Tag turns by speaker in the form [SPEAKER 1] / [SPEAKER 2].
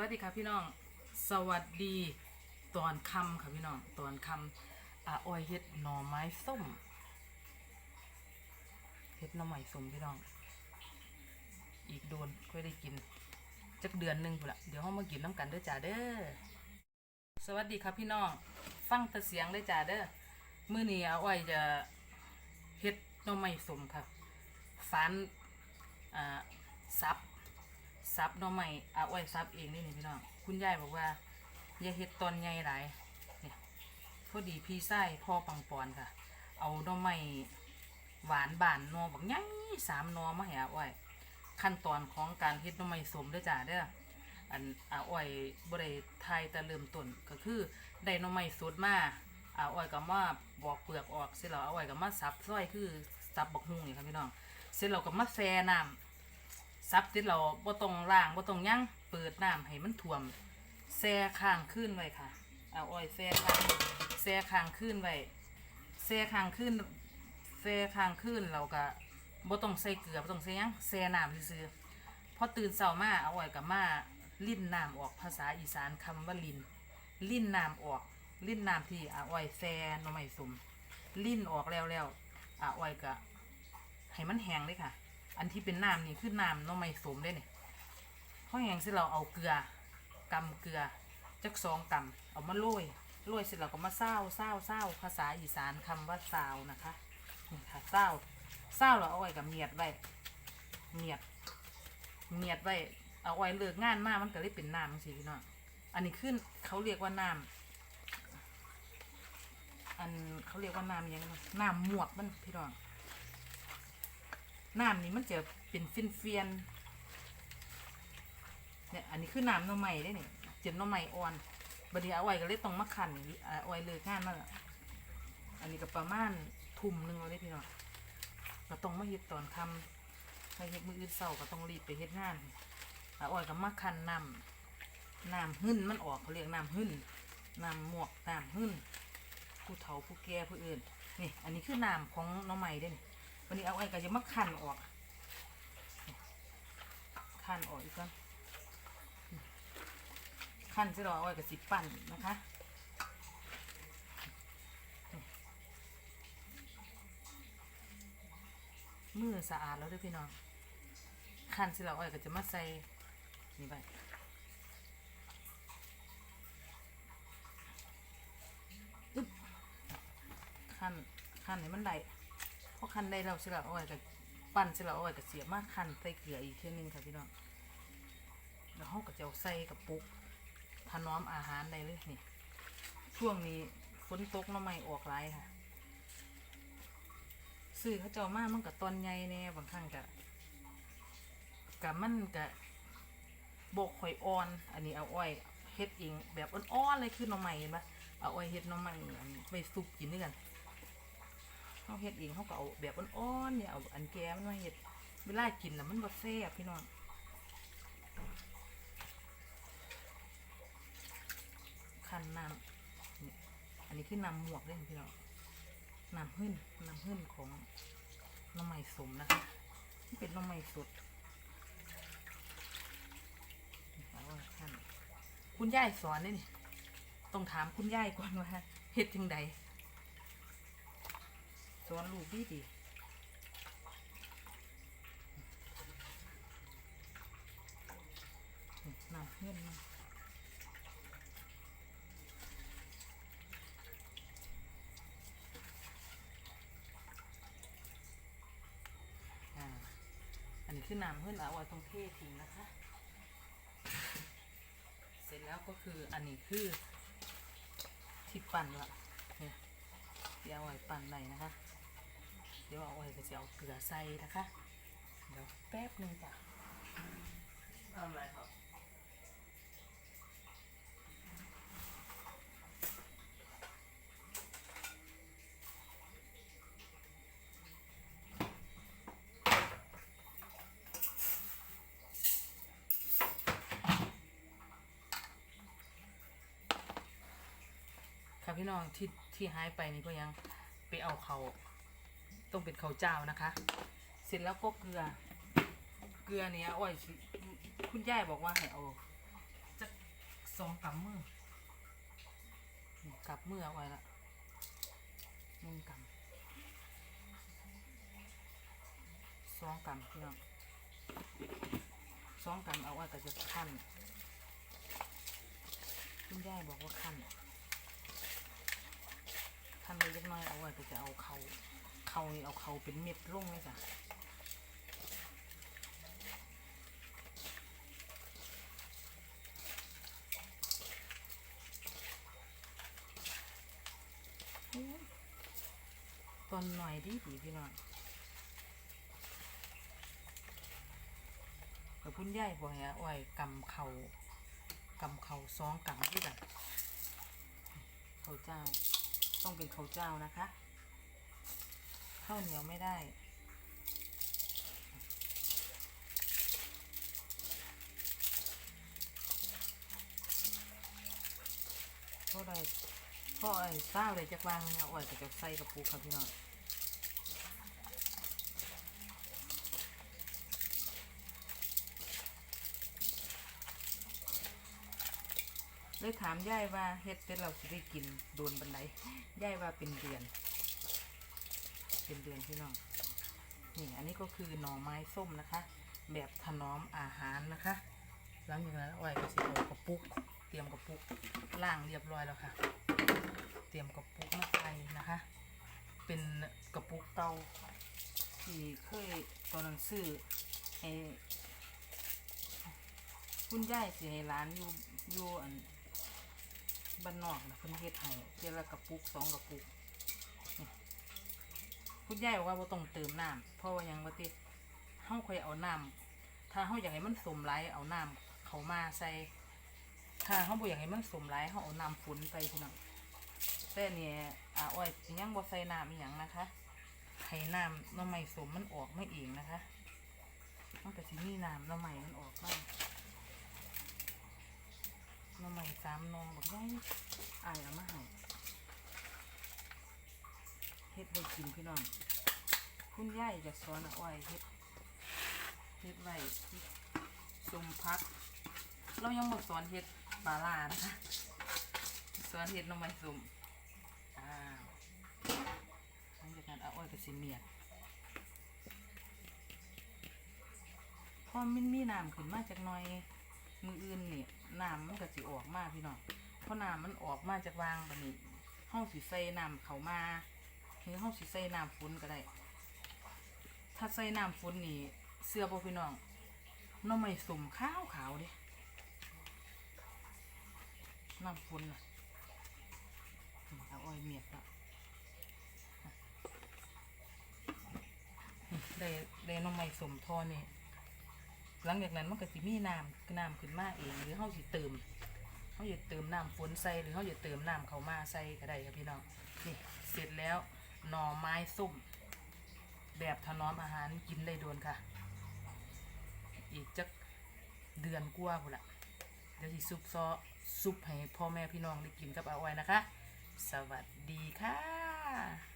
[SPEAKER 1] วัสดีครับพี่น้อง สวัสดีตอนคำค่ะพี่น้อง ตอนคำอาอ้อยเฮ็ดหน่อไม้ส้มเฮ็ดหน่อไม้ส้มพี่น้อง อีกโดนค่อยได้กินจักเดือนหนึ่งพุ่นละเดี๋ยวห้องมากินน้ำกันเด้อจ้าเด้อ สวัสดีครับพี่น้อง ฟังแต่เสียงเลยจ้าเด้อ มื้อนี้อาอ้อยจะเฮ็ดหน่อไม้ส้มค่ะฝานอ่าซับ ซับหน่อไม้อาอ้อยซับเองนี่นี่พี่น้องคุณยายบอกว่าอย่าเฮ็ดตอนใหญ่หลายเนี่ยพอดีพี่ไส้พ่อปังปอนค่ะ เอาหน่อไม้หวานบานนอบักใหญ่สามนอมาให้อาอ้อย ขั้นตอนของการเฮ็ดหน่อไม้สมด้อจ้าเด้ออันอาอ้อยบ่ไทยแต่เริ่มต้นก็คือได้หน่อไม้สดมาอาอ้อยก็มาบอกเปลือกออกเสร็จแล้วอาอ้อยก็มาสับซอยคือสับบักฮุ่งนี่ค่ะพี่น้องเสร็จแล้วก็มาแช่น้ำ ซับที่เราบ่ต้องล้างบ่ต้องยั้งเปิดน้ำให้มันท่วมแช่ข้างขึ้นไว้ค่ะ เอาอ้อยแช่ข้างแช่ข้างขึ้นไว้แช่ข้างขึ้นแช่ข้างขึ้นเราก็บ่ต้องใส่เกลือบ่ต้องใส่ยังแช่น้ำซื่อพอตื่นเช้ามาเอาอ้อยกับมาลิ้นน้ำออกภาษาอีสานคำว่าลิ้นลิ้นน้ำออก ลิ้นน้ำที่อาอ้อยแช่หน่อไม้สมลิ้นออกแล้วแล้วอาอ้อยก็ให้มันแห้งเลยค่ะ อันที่เป็นน้ำนี่คือน้ำน้องไม่สมได้เนี่ยเพราะอย่างที่เราเอาเกลือกำเกลือจักสองกำเอามาโรยโรยเสร็จเราก็มาเศร้าเศร้าเศร้าภาษาอีสานคำว่าซานะคะนี่ค่ะเศร้าเศร้าเราเอาไว้กับเมียดไว้เมียดเมียดไว้เอาไว้เลิกงานมากมันก็เลยเป็นน้ำสิพี่น้องอันนี้ขึ้นเขาเรียกว่าน้ำอันเขาเรียกว่าน้ำยังไงน้ำหมวกมันพี่น้อง น้ำนี่มันจะเป็นฟินเฟียนเนี่ยอันนี้คือน้ำหน่อไม้ได้เนี่ยเจ็บหน่อไม้อ่อนบดนี้เอาไว้ก็เลยต้องมาขันเอาไว้เลยงานมาละอันนี้ก็ประมาณทุ่มหนึ่งเราได้พี่น้องก็ต้องมาเฮ็ดตอนคำถ้าเฮ็ดมืออื่นเศร้าก็ต้องรีบไปเฮ็ดงานเอาไว้ก็มาขันน้ำน้ำหึ่นมันออกเขาเรียกน้ำหึ่นน้ำหมวกน้ำหึ่นผู้เฒ่าผู้แก่ผู้อื่นนี่อันนี้คือน้ำของน่อไม้ได้เนี่ย วันนี้เอาไอ้ก็จะมาคั้นออกคั้นออกอีกก่อนคั้นที่เราเอาไว้กับสิปั่นนะคะมือสะอาดแล้วด้วยพี่น้องคั้นที่เราเอาไว้ก็จะมาใส่นี่ไปอึ๊บคั้นคั้นให้มันได้พ อคันได้เราสิละเอาไว้กับปั้นสิละเอาไว้กับเสียมากคันใส่เกลืออีกเทีนึงค่ะพี่น้องแล้วเขาก็จะเอาใส่กับปุกถนอมอาหารได้เลยนี่ช่วงนี้ฝนตกน้ำไม่ออกหลายค่ะซื้อเขาเจ้ามามันกับตอนใหญ่แน่บางครั้งกะกับมันกะบบกข่อยอ่อน อันนี้เอาอ้อยเฮ็ดเองแบบอ่อนๆเลยคือน้ำไม่เห็นปะเอาอ้อยเฮ็ดน้ำไม่ไปซุปกินด้วยกัน เขาเฮ็ดเองเขาก็เอาแบบอ่อนๆเนี่ยเอาอันแก่มันมาเฮ็ดเวลากินแล้วมันบ่แซ่บพี่น้องคั้นน้ำอันนี้คือน้ำหมวกเด้อพี่น้องน้ำหึ่นน้ำหึ่นของน้ำไม้สมนะคะเป็นน้ำไม้สดเอานคุณยายสอนนี่ต้องถามคุณยายก่อนว่าเฮ็ดจังใด สอนลูกดีดีน้ำเพื่อนมาอันนี้คือน้ำเพื่อนเอาไว้ตรงเททิ้งนะคะ เสร็จแล้วก็คืออันนี้คือที่ปั่นละเนี่ยที่เอาไว้ปั่นไหนนะคะ เดี๋ยวเอาไว้ก็จะเอาเกลือใส่นะคะ เดี๋ยวแป๊บนึงจ้ะ
[SPEAKER 2] ทำอะไรครับ
[SPEAKER 1] ค่ะพี่น้องที่ที่หายไปนี่ก็ยังไปเอาเขา ต้องเป็นเขาวเจ้านะคะ เสร็จแล้วก็เกลือ เกลือเนี้ยอ้อยคุณยายบอกว่าให้เอาจักสองกำมือกลับมือเอาไว้ละหนึ่งกำสองกำพี่น้องสองกำเอาไว้ก็จะขั้นคุณยายบอกว่าขั้นขั้นไปเล็กน้อยเอาไว้ก็จะเอาเขา เขานี่เอาเขาเป็นเม็ดลงเลยจ้ะตอนหน่อยดีดีพี่น้องแต่พุ่นใหญ่บ่อยอะอ้อยกำเขากำเขาซองกำที่กันข้าเจ้า ต้องเป็นเขาเจ้านะคะ ข้าวเหนียวไม่ได้เพราะใดเพราะไอ้เต้าเลยจะวางเอาอ้อยกับจะใส่กับปูครับพี่น้องเลยถามยายว่าเฮ็ดเป็นเราสิได้กินโดนบันไดยายว่าเป็นเดือน เป็นเดือนพี่น้องนี่อันนี้ก็คือหน่อไม้ส้มนะคะ แบบถนอมอาหารนะคะ หลังจากนั้นอ้อยก็สิเอากระปุก เตรียมกระปุกล่างเรียบร้อยแล้วค่ะ เตรียมกระปุกมาใส่นะคะ เป็นกระปุกเตาที่เคยตอนนั้นซื้อให้คุณยายสิให้ร้านอยู่อยู่อันบ้านนอกนะเพิ่นเฮ็ดให้เทียละกระปุกสองกระปุก คุณยายบอกว่าบ่ต้องเติมน้ำเพราะว่าหยังว่าติเฮาค่อยเอาน้ำถ้าเฮาอยากให้มันสมไหลายเอาน้ำเขามาใส่ถ้าเฮาบ่อยากให้มันสมไหลายเฮาเอาน้ำฝนไปพี่น้องแต่เนี่ยอาอ้อยยังบ่ใส่น้ำอีหยังนะคะให้น้ำหน้ำใหม่สมมันออกไม่เองนะคะมันก็สิมีน้ำหน้ำใหม่มันออกบ้างหน้ำใหม่สามนองบอกได้อายเอามาให้ เฮ็ดไว้กินพี่น้อง คุณยายจะสอนอ้อยเฮ็ดเฮ็ดไว้สมพัก เรายังบ่สอนเฮ็ดปลาล่านะคะสอนเฮ็ดหน้ำใหม่สมอ้าวหลังจากนั้นอ้อยกับสิเมียดพอมันมีน้ำขึ้นมาจากหน่อยมืออื่นนี่น้ำมันก็สิออกมาพี่น้องเพราะน้ำมันออกมาจากวางแบันนี้ห้องสิใส่น้ำเขามา หรือห้องสิใส่น้ำฝนก็ได้ ถ้าใส่น้ำฝนนี่เสื้อบ่พี่น้องน้ำไม่สมข้าวขาวดิน้ำฝนน่ะเอาอ้อยเมียดละได้ได้น้องไม้สมทอนี่หลังจากนั้นมันก็สิมีน้ำน้ำขึ้นมาเองหรือเฮาสิเติมเฮาจะเติมน้ำฝนใส่หรือเฮาจะเติมน้ำเขามาใส่ก็ได้ครับพี่น้องนี่เสร็จแล้ว หน่อไม้ส้ม แบบถนอมอาหารกินได้โดนค่ะ อีกจักเดือนกว่าพุ่นละเดี๋ยวสิซุปซอซุปให้พ่อแม่พี่น้องได้กินกับอาอ้อยนะคะ สวัสดีค่ะ